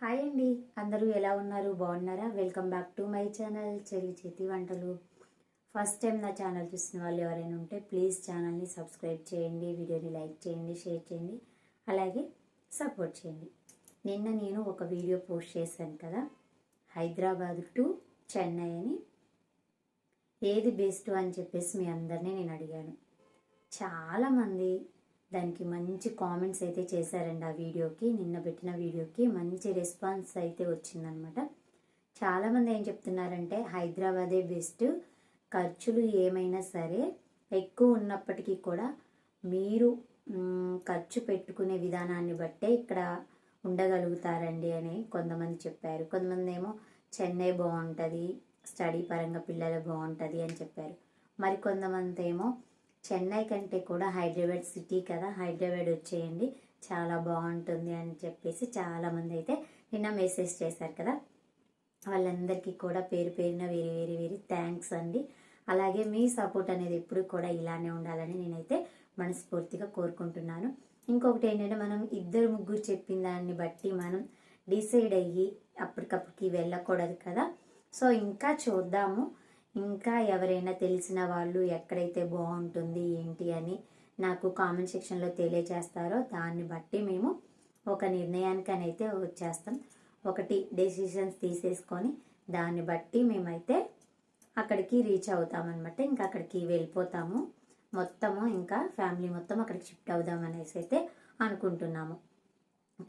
Hi అండి. అందరూ ఎలా ఉన్నారు? బాగున్నారా? Welcome back to my channel చెల్లి చేతి వంటలు. ఫస్ట్ టైం నా ఛానల్ చూసిన వాళ్ళు ఎవరైనా ఉంటే ప్లీజ్ ఛానల్ని సబ్స్క్రైబ్ చేయండి వీడియోని లైక్ చేయండి షేర్ చేయండి అలాగే సపోర్ట్ చేయండి. నిన్న నేను ఒక వీడియో పోస్ట్ చేశాను కదా. హైదరాబాద్ టు చెన్నై అని. ఏది బెస్ట్ అని చెప్పేసి మీ అందరినీ నేను అడిగాను. చాలామంది దానికి మంచి కామెంట్స్ అయితే చేశారండి ఆ వీడియోకి నిన్న పెట్టిన వీడియోకి మంచి రెస్పాన్స్ అయితే వచ్చిందనమాట చాలామంది ఏం చెప్తున్నారంటే హైదరాబాదే బెస్ట్ ఖర్చులు ఏమైనా సరే ఎక్కువ ఉన్నప్పటికీ కూడా మీరు ఖర్చు పెట్టుకునే విధానాన్ని బట్టే ఇక్కడ ఉండగలుగుతారండి అని కొంతమంది చెప్పారు. కొంతమంది ఏమో చెన్నై బాగుంటుంది స్టడీ పరంగా పిల్లలు బాగుంటుంది అని చెప్పారు. మరి కొంతమంది ఏమో చెన్నై కంటే కూడా హైదరాబాద్ సిటీ కదా హైదరాబాద్ వచ్చేయండి. చాలా బాగుంటుంది అని చెప్పేసి చాలామంది అయితే నిన్న మెసేజ్ చేశారు కదా. వాళ్ళందరికీ కూడా పేరు పేరున వేరే వేరే వేరే థ్యాంక్స్ అండి. అలాగే మీ సపోర్ట్ అనేది ఎప్పుడు కూడా ఇలానే ఉండాలని నేనైతే మనస్ఫూర్తిగా కోరుకుంటున్నాను. ఇంకొకటి ఏంటంటే మనం ఇద్దరు ముగ్గురు చెప్పిన దాన్ని బట్టి మనం డిసైడ్ అయ్యి అప్పటికప్పటికి వెళ్ళకూడదు కదా. సో ఇంకా చూద్దాము. ఇంకా ఎవరైనా తెలిసిన వాళ్ళు ఎక్కడైతే బాగుంటుంది ఏంటి అని నాకు కామెంట్ సెక్షన్లో తెలియజేస్తారో దాన్ని బట్టి మేము ఒక నిర్ణయానికి అయితే వచ్చేస్తాం. ఒకటి డెసిషన్స్ తీసేసుకొని దాన్ని బట్టి మేమైతే అక్కడికి రీచ్ అవుతామన్నమాట. ఇంకా అక్కడికి వెళ్ళిపోతాము. మొత్తము ఇంకా ఫ్యామిలీ మొత్తం అక్కడికి షిఫ్ట్ అవుదాం అనేసి అయితే అనుకుంటున్నాము.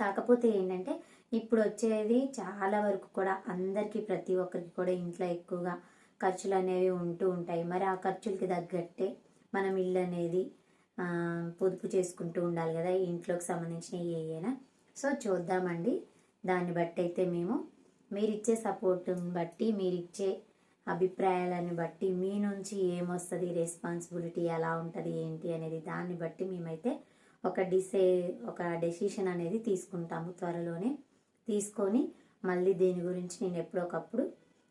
కాకపోతే ఏంటంటే ఇప్పుడు వచ్చేది చాలా వరకు కూడా అందరికీ ప్రతి ఒక్కరికి కూడా ఇంట్లో ఎక్కువగా ఖర్చులు అనేవి ఉంటూ ఉంటాయి. మరి ఆ ఖర్చులకి తగ్గట్టే మనం ఇల్లు అనేది పొదుపు చేసుకుంటూ ఉండాలి కదా ఇంట్లోకి సంబంధించిన ఏమైనా సో చూద్దామండి. దాన్ని బట్టి అయితే మేము మీరు ఇచ్చే సపోర్ట్ని బట్టి మీరు ఇచ్చే బట్టి మీ నుంచి ఏమొస్తుంది రెస్పాన్సిబిలిటీ ఎలా ఉంటుంది ఏంటి అనేది దాన్ని బట్టి మేమైతే ఒక డిసై ఒక డెసిషన్ అనేది తీసుకుంటాము త్వరలోనే. తీసుకొని మళ్ళీ దీని గురించి నేను ఎప్పుడొకప్పుడు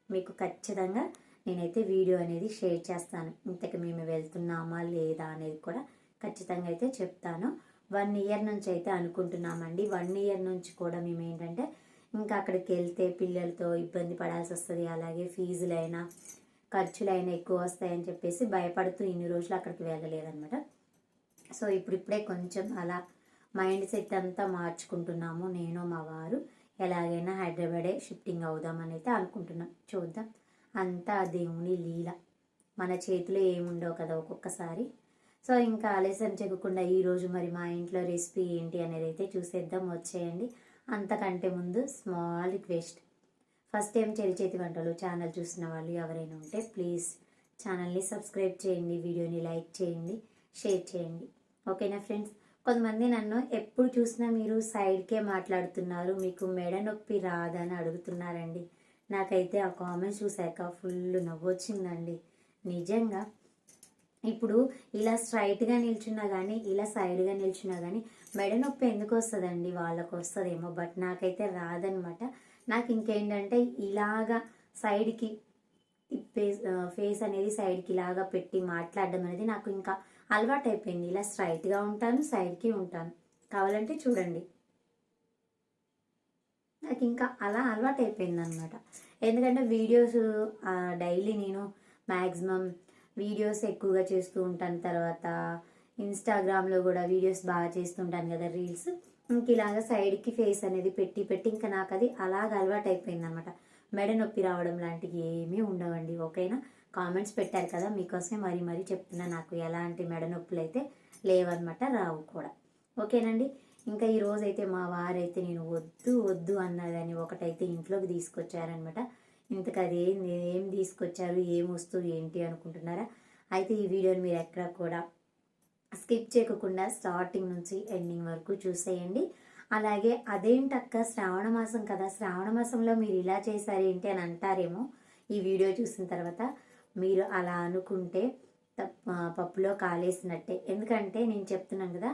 మీకు ఖచ్చితంగా నేనైతే వీడియో అనేది షేర్ చేస్తాను. ఇంతకు మేము వెళ్తున్నామా లేదా అనేది కూడా ఖచ్చితంగా అయితే చెప్తాను. వన్ ఇయర్ నుంచి అయితే అనుకుంటున్నామండి. వన్ ఇయర్ నుంచి కూడా మేము ఏంటంటే ఇంకా అక్కడికి వెళ్తే పిల్లలతో ఇబ్బంది పడాల్సి వస్తుంది. అలాగే ఫీజులైనా ఖర్చులైనా ఎక్కువ వస్తాయని చెప్పేసి భయపడుతూ ఇన్ని రోజులు అక్కడికి వెళ్ళలేదన్నమాట. సో ఇప్పుడిప్పుడే కొంచెం అలా మైండ్ సెట్ అంతా మార్చుకుంటున్నాము నేను మా వారు. ఎలాగైనా హైదరాబాదే షిఫ్టింగ్ అవుదామని అయితే అనుకుంటున్నాం. చూద్దాం. అంతా దేవుని లీల. మన చేతిలో ఏముండవు కదా ఒక్కొక్కసారి. సో ఇంకా ఆలస్యం చెక్కకుండా ఈరోజు మరి మా ఇంట్లో రెసిపీ ఏంటి అనేది అయితే చూసేద్దాం. వచ్చేయండి. అంతకంటే ముందు స్మాల్ రిక్వెస్ట్. ఫస్ట్ టైం చెరి చేతి వంటలు ఛానల్ చూసిన వాళ్ళు ఎవరైనా ఉంటే ప్లీజ్ ఛానల్ని సబ్స్క్రైబ్ చేయండి వీడియోని లైక్ చేయండి షేర్ చేయండి. ఓకేనా ఫ్రెండ్స్? కొంతమంది నన్ను ఎప్పుడు చూసినా మీరు సైడ్కే మాట్లాడుతున్నారు మీకు మెడ నొప్పి రాదని అడుగుతున్నారండి. నాకైతే ఆ కామెంట్స్ చూశాక ఫుల్ నవ్వు వచ్చిందండి నిజంగా ఇప్పుడు ఇలా స్ట్రైట్గా నిల్చున్నా కానీ ఇలా సైడ్గా నిల్చున్నా కానీ మెడ నొప్పి ఎందుకు వస్తుందండి వాళ్ళకు వస్తుందేమో బట్ నాకైతే రాదనమాట. నాకు ఇంకేంటంటే ఇలాగా సైడ్కి ఫేస్ ఫేస్ అనేది సైడ్కి ఇలాగా పెట్టి మాట్లాడడం అనేది నాకు ఇంకా అలవాటు అయిపోయింది ఇలా స్ట్రైట్గా ఉంటాను సైడ్కి ఉంటాను. కావాలంటే చూడండి. నాకు ఇంకా అలా అలవాటు అయిపోయింది అనమాట ఎందుకంటే వీడియోస్ డైలీ నేను మ్యాక్సిమం వీడియోస్ ఎక్కువగా చేస్తూ ఉంటాను. తర్వాత ఇన్స్టాగ్రామ్లో కూడా వీడియోస్ బాగా చేస్తుంటాను కదా రీల్స్. ఇంక ఇలాగ సైడ్కి ఫేస్ అనేది పెట్టి పెట్టి ఇంకా నాకు అది అలాగ అలవాటు అయిపోయింది అనమాట మెడ నొప్పి రావడం లాంటివి ఏమీ ఉండవండి. ఓకేనా? కామెంట్స్ పెట్టారు కదా మీకోసమే మరీ మరీ చెప్తున్నా నాకు ఎలాంటి మెడ నొప్పులు అయితే లేవన్నమాట రావు కూడా. ఓకేనండి? ఇంకా ఈ అయితే మా వారైతే నేను వద్దు వద్దు అన్నదని ఒకటైతే ఇంట్లోకి తీసుకొచ్చారనమాట ఇంతకు అది ఏం ఏం తీసుకొచ్చారు ఏం వస్తువు ఏంటి అనుకుంటున్నారా? అయితే ఈ వీడియోని మీరు ఎక్కడ కూడా స్కిప్ చేయకుండా స్టార్టింగ్ నుంచి ఎండింగ్ వరకు చూసేయండి. అలాగే అదేంటక్క శ్రావణ మాసం కదా శ్రావణ మాసంలో మీరు ఇలా చేశారేంటి అని అంటారేమో ఈ వీడియో చూసిన తర్వాత మీరు అలా అనుకుంటే పప్పులో కాలేసినట్టే. ఎందుకంటే నేను చెప్తున్నాను కదా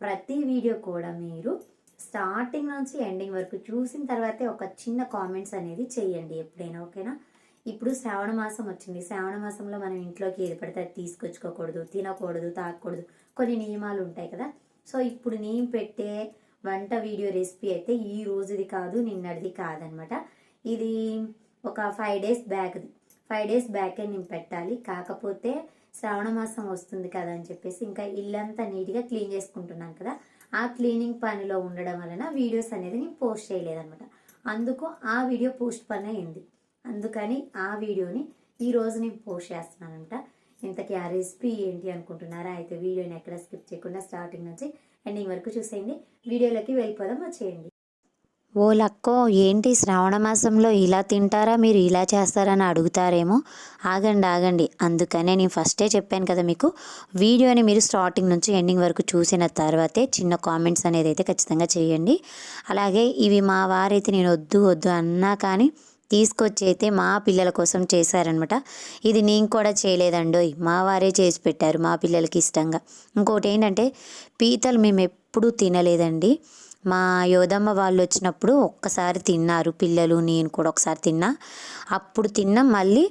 ప్రతి వీడియో కూడా మీరు స్టార్టింగ్ నుంచి ఎండింగ్ వరకు చూసిన తర్వాతే ఒక చిన్న కామెంట్స్ అనేది చేయండి ఎప్పుడైనా ఓకేనా? ఇప్పుడు శ్రావణ మాసం వచ్చింది. శ్రావణ మాసంలో మనం ఇంట్లోకి ఏది పడితే అది తీసుకొచ్చుకోకూడదు తినకూడదు తాగకూడదు. కొన్ని నియమాలు ఉంటాయి కదా. సో ఇప్పుడు నేను పెట్టే వంట వీడియో రెసిపీ అయితే ఈ రోజుది కాదు నిన్నటిది కాదనమాట. ఇది ఒక ఫైవ్ డేస్ బ్యాక్ది ఫైవ్ డేస్ బ్యాకే నేను పెట్టాలి. కాకపోతే శ్రావణ మాసం వస్తుంది కదా అని చెప్పేసి ఇంకా ఇల్లంతా నీట్గా క్లీన్ చేసుకుంటున్నాను కదా ఆ క్లీనింగ్ పనిలో ఉండడం వలన వీడియోస్ అనేది నేను పోస్ట్ చేయలేదనమాట అందుకు ఆ వీడియో పోస్ట్ పని అయింది. అందుకని ఆ వీడియోని ఈ రోజు నేను పోస్ట్ చేస్తున్నానంట. ఇంతకీ ఆ రెసిపీ ఏంటి అనుకుంటున్నారా? అయితే వీడియోని ఎక్కడ స్కిప్ చేయకుండా స్టార్టింగ్ నుంచి ఎండింగ్ వరకు చూసేయండి. వీడియోలోకి వెళ్ళిపోదాం వచ్చేయండి ఓ లక్కో ఏంటి శ్రావణ మాసంలో ఇలా తింటారా మీరు ఇలా చేస్తారని అడుగుతారేమో? ఆగండి ఆగండి. అందుకనే నేను ఫస్టే చెప్పాను కదా మీకు వీడియోని మీరు స్టార్టింగ్ నుంచి ఎండింగ్ వరకు చూసిన తర్వాతే చిన్న కామెంట్స్ అనేది అయితే ఖచ్చితంగా చేయండి. అలాగే ఇవి మా వారైతే నేను వద్దు వద్దు అన్నా కానీ తీసుకొచ్చి అయితే మా పిల్లల కోసం చేశారనమాట ఇది నేను కూడా చేయలేదండోయ్ మా వారే చేసి పెట్టారు మా పిల్లలకి ఇష్టంగా. ఇంకోటి ఏంటంటే పీతలు మేము ఎప్పుడూ తినలేదండి. మా యోధమ్మ వాళ్ళు వచ్చినప్పుడు ఒక్కసారి తిన్నారు. పిల్లలు నేను కూడా ఒకసారి తిన్నా. అప్పుడు తిన్నా. మళ్ళీ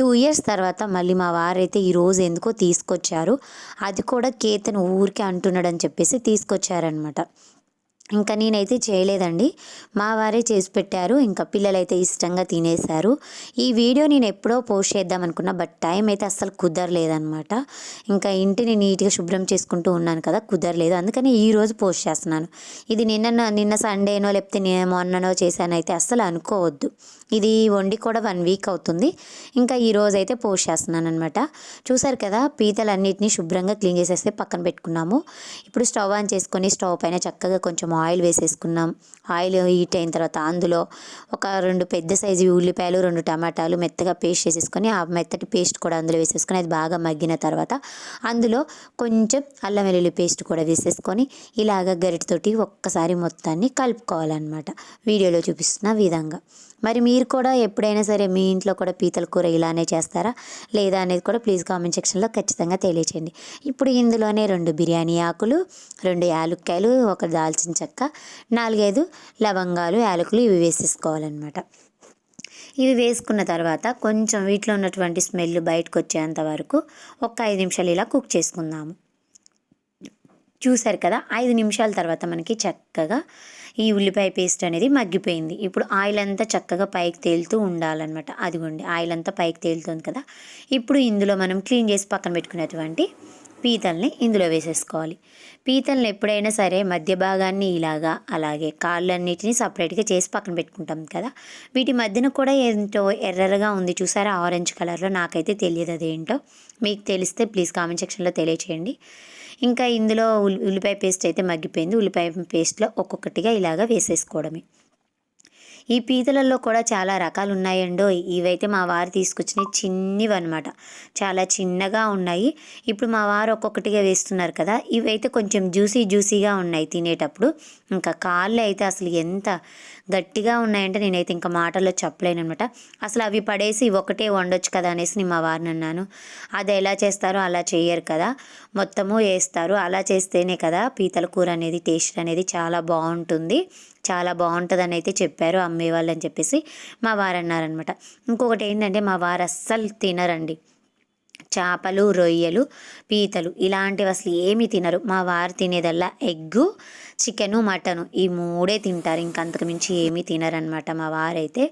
టూ ఇయర్స్ తర్వాత మళ్ళీ మా వారైతే ఈరోజు ఎందుకో తీసుకొచ్చారు. అది కూడా కేతను ఊరికే అంటున్నాడని చెప్పేసి తీసుకొచ్చారనమాట ఇంకా నేనైతే చేయలేదండి. మా వారే చేసి పెట్టారు. ఇంకా పిల్లలైతే ఇష్టంగా తినేశారు. ఈ వీడియో నేను ఎప్పుడో పోస్ట్ చేద్దాం అనుకున్నా బట్ టైం అయితే అస్సలు కుదరలేదనమాట ఇంకా ఇంటిని నీట్గా శుభ్రం చేసుకుంటూ ఉన్నాను కదా కుదరలేదు. అందుకని ఈ రోజు పోస్ట్ చేస్తున్నాను. ఇది నిన్న నిన్న సండేనో లేకపోతే నేను మొన్ననో చేశానైతే అస్సలు అనుకోవద్దు. ఇది వండి కూడా వన్ వీక్ అవుతుంది. ఇంకా ఈరోజు అయితే పోస్ట్ చేస్తున్నాను అనమాట చూసారు కదా పీతలన్నిటిని శుభ్రంగా క్లీన్ చేసేస్తే పక్కన పెట్టుకున్నాము. ఇప్పుడు స్టవ్ ఆన్ చేసుకొని స్టవ్ పైన చక్కగా కొంచెం ఆయిల్ వేసేసుకున్నాం. ఆయిల్ హీట్ అయిన తర్వాత అందులో ఒక రెండు పెద్ద సైజు ఉల్లిపాయలు రెండు టమాటాలు మెత్తగా పేస్ట్ చేసేసుకొని ఆ మెత్తటి పేస్ట్ కూడా అందులో వేసేసుకొని అది బాగా మగ్గిన తర్వాత అందులో కొంచెం అల్లం వెల్లుల్లి పేస్ట్ కూడా వేసేసుకొని ఇలాగ గరిటతోటి ఒక్కసారి మొత్తాన్ని కలుపుకోవాలన్నమాట. వీడియోలో చూపిస్తున్న విధంగా. మరి మీరు కూడా ఎప్పుడైనా సరే మీ ఇంట్లో కూడా పీతల కూర ఇలానే చేస్తారా? లేదా అనేది కూడా ప్లీజ్ కామెంట్ సెక్షన్లో ఖచ్చితంగా తెలియచేయండి. ఇప్పుడు ఇందులోనే రెండు బిర్యానీ ఆకులు రెండు యాలుక్కాయలు ఒక దాల్చిన చెక్క నాలుగైదు లవంగాలు యాలకులు ఇవి వేసేసుకోవాలన్నమాట. ఇవి వేసుకున్న తర్వాత కొంచెం వీటిలో ఉన్నటువంటి స్మెల్ బయటకు వచ్చేంత వరకు ఒక ఐదు నిమిషాలు ఇలా కుక్ చేసుకుందాము. చూసారు కదా ఐదు నిమిషాల తర్వాత మనకి చక్కగా ఈ ఉల్లిపాయ పేస్ట్ అనేది మగ్గిపోయింది. ఇప్పుడు ఆయిల్ అంతా చక్కగా పైకి తేలుతూ ఉండాలన్నమాట. అదిగోండి ఆయిల్ అంతా పైకి తేలుతుంది కదా. ఇప్పుడు ఇందులో మనం క్లీన్ చేసి పక్కన పెట్టుకునేటువంటి పీతల్ని ఇందులో వేసేసుకోవాలి. పీతల్ని ఎప్పుడైనా సరే మధ్య భాగాన్ని ఇలాగా అలాగే కాళ్ళన్నిటిని సపరేట్గా చేసి పక్కన పెట్టుకుంటాం కదా. వీటి మధ్యన కూడా ఏంటో ఎర్రగా ఉంది చూసారా? ఆరెంజ్ కలర్లో నాకైతే తెలియదు అదేంటో. మీకు తెలిస్తే ప్లీజ్ కామెంట్ సెక్షన్లో తెలియచేయండి. ఇంకా ఇందులో ఉల్లి ఉల్లిపాయ పేస్ట్ అయితే మగ్గిపోయింది. ఉల్లిపాయ పేస్ట్లో ఒక్కొక్కటిగా ఇలాగా వేసేసుకోవడమే. ఈ పీతలలో కూడా చాలా రకాలు ఉన్నాయండో ఇవైతే మా వారు తీసుకొచ్చినవి చిన్నవి అనమాట చాలా చిన్నగా ఉన్నాయి. ఇప్పుడు మా వారు ఒక్కొక్కటిగా వేస్తున్నారు కదా ఇవైతే కొంచెం జ్యూసీ జ్యూసీగా ఉన్నాయి తినేటప్పుడు. ఇంకా కాళ్ళు అయితే అసలు ఎంత గట్టిగా ఉన్నాయంటే నేనైతే ఇంకా మాటల్లో చెప్పలేను అనమాట అసలు అవి పడేసి ఒకటే వండొచ్చు కదా అనేసి నేను మా వారిని అన్నాను. అది ఎలా చేస్తారో అలా చేయరు కదా. మొత్తము వేస్తారు. అలా చేస్తేనే కదా పీతల కూర అనేది టేస్ట్ అనేది చాలా బాగుంటుంది. చాలా బాగుంటుందని అయితే చెప్పారు అమ్మేవాళ్ళు అని చెప్పేసి మా వారు అన్నారనమాట ఇంకొకటి ఏంటంటే మా వారు అస్సలు తినరండి. చేపలు రొయ్యలు పీతలు ఇలాంటివి అసలు ఏమీ తినరు. మా వారు తినేదల్లా ఎగ్గు చికెను మటను ఈ మూడే తింటారు. ఇంకంతకు మించి ఏమీ తినరనమాట మా వారైతే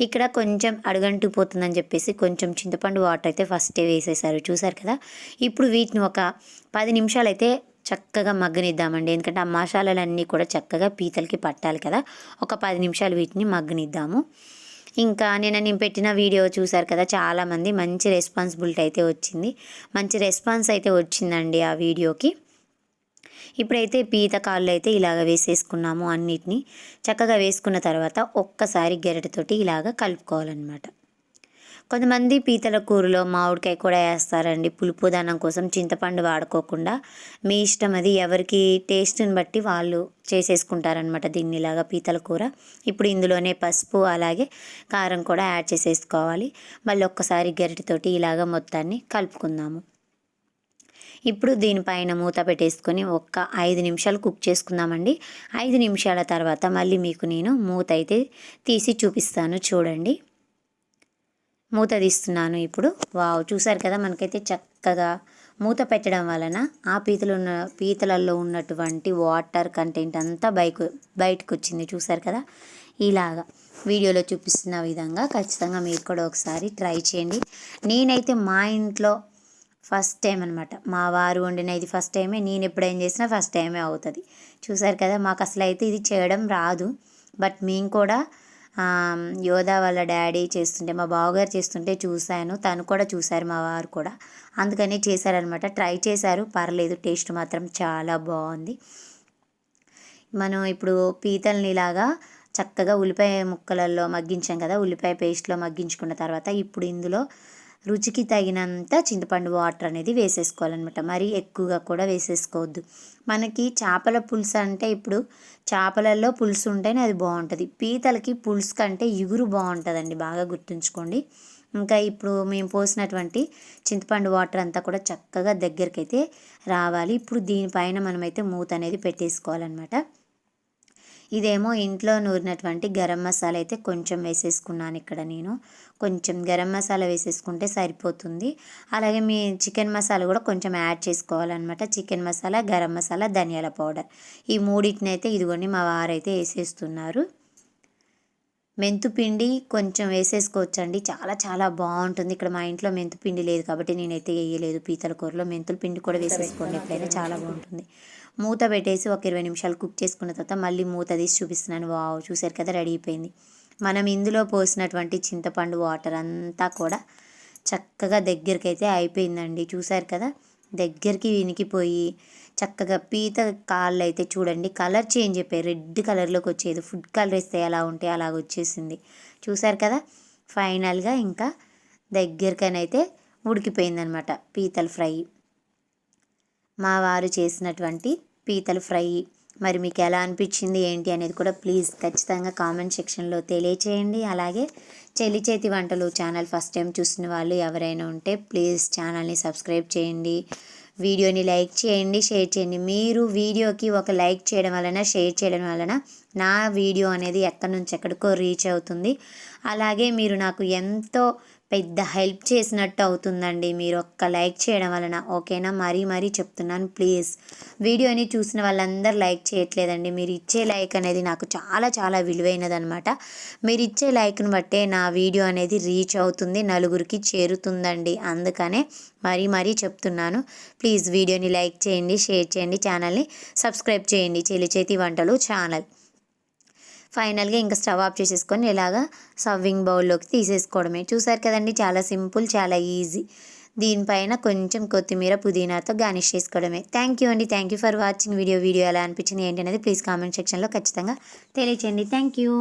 ఇక్కడ కొంచెం అడుగంటు పోతుందని చెప్పేసి కొంచెం చింతపండు వాటర్ అయితే ఫస్టే వేసేసారు. చూసారు కదా? ఇప్పుడు వీటిని ఒక పది నిమిషాలు అయితే చక్కగా మగ్గనిద్దామండి. ఎందుకంటే ఆ మసాలాలన్నీ కూడా చక్కగా పీతలకి పట్టాలి కదా. ఒక పది నిమిషాలు వీటిని మగ్గనిద్దాము. ఇంకా నేను నేను పెట్టిన వీడియో చూసారు కదా చాలామంది మంచి రెస్పాన్సిబిలిటీ అయితే వచ్చింది. మంచి రెస్పాన్స్ అయితే వచ్చిందండి ఆ వీడియోకి. ఇప్పుడైతే పీత కాళ్ళు అయితే ఇలాగ వేసేసుకున్నాము అన్నిటినీ. చక్కగా వేసుకున్న తర్వాత ఒక్కసారి గెరటితోటి ఇలాగ కలుపుకోవాలన్నమాట. కొంతమంది పీతల కూరలో మామిడికాయ కూడా వేస్తారండి. పులుపు దానం కోసం చింతపండు వాడుకోకుండా మీ ఇష్టం అది ఎవరికి టేస్ట్ని బట్టి వాళ్ళు చేసేసుకుంటారనమాట దీన్ని ఇలాగా పీతల కూర. ఇప్పుడు ఇందులోనే పసుపు అలాగే కారం కూడా యాడ్ చేసేసుకోవాలి. మళ్ళీ ఒక్కసారి గరిటెతోటి ఇలాగ మొత్తాన్ని కలుపుకుందాము. ఇప్పుడు దీనిపైన మూత పెట్టేసుకొని ఒక్క ఐదు నిమిషాలు కుక్ చేసుకుందామండి. ఐదు నిమిషాల తర్వాత మళ్ళీ మీకు నేను మూత అయితే తీసి చూపిస్తాను. చూడండి. మూత తీస్తున్నాను ఇప్పుడు. వావ్ చూసారు కదా మనకైతే చక్కగా మూత పెట్టడం వలన ఆ పీతలు ఉన్న పీతలలో ఉన్నటువంటి వాటర్ కంటెంట్ అంతా బయకు బయటకు వచ్చింది చూసారు కదా? ఇలాగా వీడియోలో చూపిస్తున్న విధంగా ఖచ్చితంగా మీరు కూడా ఒకసారి ట్రై చేయండి. నేనైతే మా ఇంట్లో ఫస్ట్ టైం అనమాట మా వారు వండిన ఇది ఫస్ట్ టైమే. నేను ఎప్పుడేం చేసినా ఫస్ట్ టైమే అవుతుంది. చూసారు కదా మాకు అసలు అయితే ఇది చేయడం రాదు. బట్ మేము కూడా యోధా వాళ్ళ డాడీ చేస్తుంటే మా బావగారు చేస్తుంటే చూశాను. తను కూడా చూశారు మా వారు కూడా. అందుకని చేశారనమాట ట్రై చేశారు. పర్లేదు టేస్ట్ మాత్రం చాలా బాగుంది. మనం ఇప్పుడు పీతల్నిలాగా చక్కగా ఉల్లిపాయ ముక్కలలో మగ్గించాం కదా ఉల్లిపాయ పేస్ట్లో మగ్గించుకున్న తర్వాత ఇప్పుడు ఇందులో రుచికి తగినంత చింతపండు వాటర్ అనేది వేసేసుకోవాలన్నమాట. మరీ ఎక్కువగా కూడా వేసేసుకోవద్దు. మనకి చేపల పులుసు అంటే ఇప్పుడు చేపలలో పులుసు ఉంటేనే అది బాగుంటుంది. పీతలకి పులుసు కంటే ఇగురు బాగుంటుందండి బాగా గుర్తుంచుకోండి. ఇంకా ఇప్పుడు మేము పోసినటువంటి చింతపండు వాటర్ అంతా కూడా చక్కగా దగ్గరికి అయితే రావాలి. ఇప్పుడు దీనిపైన మనమైతే మూత అనేది పెట్టేసుకోవాలన్నమాట. ఇదేమో ఇంట్లో నూరినటువంటి గరం మసాలా అయితే కొంచెం వేసేసుకున్నాను ఇక్కడ నేను. కొంచెం గరం మసాలా వేసేసుకుంటే సరిపోతుంది. అలాగే మీ చికెన్ మసాలా కూడా కొంచెం యాడ్ చేసుకోవాలన్నమాట. చికెన్ మసాలా గరం మసాలా ధనియాల పౌడర్. ఈ మూడింటినైతే ఇదిగోండి మా వారైతే వేసేస్తున్నారు. మెంతు పిండి కొంచెం వేసేసుకోవచ్చండి. చాలా చాలా బాగుంటుంది. ఇక్కడ మా ఇంట్లో మెంతు పిండి లేదు కాబట్టి నేనైతే వేయలేదు. పీతల కూరలో మెంతుల పిండి కూడా వేసేసుకోండి ఎప్పుడైనా. చాలా బాగుంటుంది. మూత పెట్టేసి ఒక ఇరవై నిమిషాలు కుక్ చేసుకున్న తర్వాత మళ్ళీ మూత తీసి చూపిస్తున్నాను. వావ్ చూసారు కదా రెడీ అయిపోయింది. మనం ఇందులో పోసినటువంటి చింతపండు వాటర్ అంతా కూడా చక్కగా దగ్గరికి అయితే అయిపోయిందండి. చూసారు కదా దగ్గరికి వినికిపోయి చక్కగా పీత కాళ్ళు అయితే చూడండి. కలర్ చేంజ్ అయిపోయి రెడ్ కలర్లోకి వచ్చేది. ఫుడ్ కలర్ వేస్తే ఎలా ఉంటే అలాగ వచ్చేసింది. చూసారు కదా? ఫైనల్గా ఇంకా దగ్గరికనైతే ఉడికిపోయిందనమాట పీతల ఫ్రై. మా వారు చేసినటువంటి పీతల ఫ్రై. మరి మీకు ఎలా అనిపించింది ఏంటి అనేది కూడా ప్లీజ్ ఖచ్చితంగా కామెంట్ సెక్షన్లో తెలియచేయండి. అలాగే చెల్లి చేతి వంటలు ఛానల్ ఫస్ట్ టైం చూసిన వాళ్ళు ఎవరైనా ఉంటే ప్లీజ్ ఛానల్ని సబ్స్క్రైబ్ చేయండి. వీడియోని లైక్ చేయండి షేర్ చేయండి. మీరు వీడియోకి ఒక లైక్ చేయడం వలన షేర్ చేయడం వలన నా వీడియో అనేది ఎక్కడి నుంచి ఎక్కడికో రీచ్ అవుతుంది. అలాగే మీరు నాకు ఎంతో పెద్ద హెల్ప్ చేసినట్టు అవుతుందండి. మీరు ఒక్క లైక్ చేయడం వలన ఓకేనా? మరీ మరీ చెప్తున్నాను ప్లీజ్. వీడియోని చూసిన వాళ్ళందరూ లైక్ చేయట్లేదండి. మీరు ఇచ్చే లైక్ అనేది నాకు చాలా చాలా విలువైనదనమాట మీరు ఇచ్చే లైక్ను బట్టే నా వీడియో అనేది రీచ్ అవుతుంది నలుగురికి చేరుతుందండి. అందుకనే మరీ మరీ చెప్తున్నాను. ప్లీజ్ వీడియోని లైక్ చేయండి షేర్ చేయండి ఛానల్ని సబ్స్క్రైబ్ చేయండి. చెల్లి చేతి వంటలు ఛానల్. ఫైనల్గా ఇంకా స్టవ్ ఆఫ్ చేసేసుకొని ఇలాగా సర్వింగ్ బౌల్లోకి తీసేసుకోవడమే. చూసారు కదండి చాలా సింపుల్ చాలా ఈజీ. దీనిపైన కొంచెం కొత్తిమీర పుదీనాతో గార్నిష్ చేసుకోవడమే. థ్యాంక్ యూ అండి. Thank you for watching video. Video ఎలా అనిపించింది ఏంటి అనేది ప్లీజ్ కామెంట్ సెక్షన్లో ఖచ్చితంగా తెలియచేయండి. Thank you.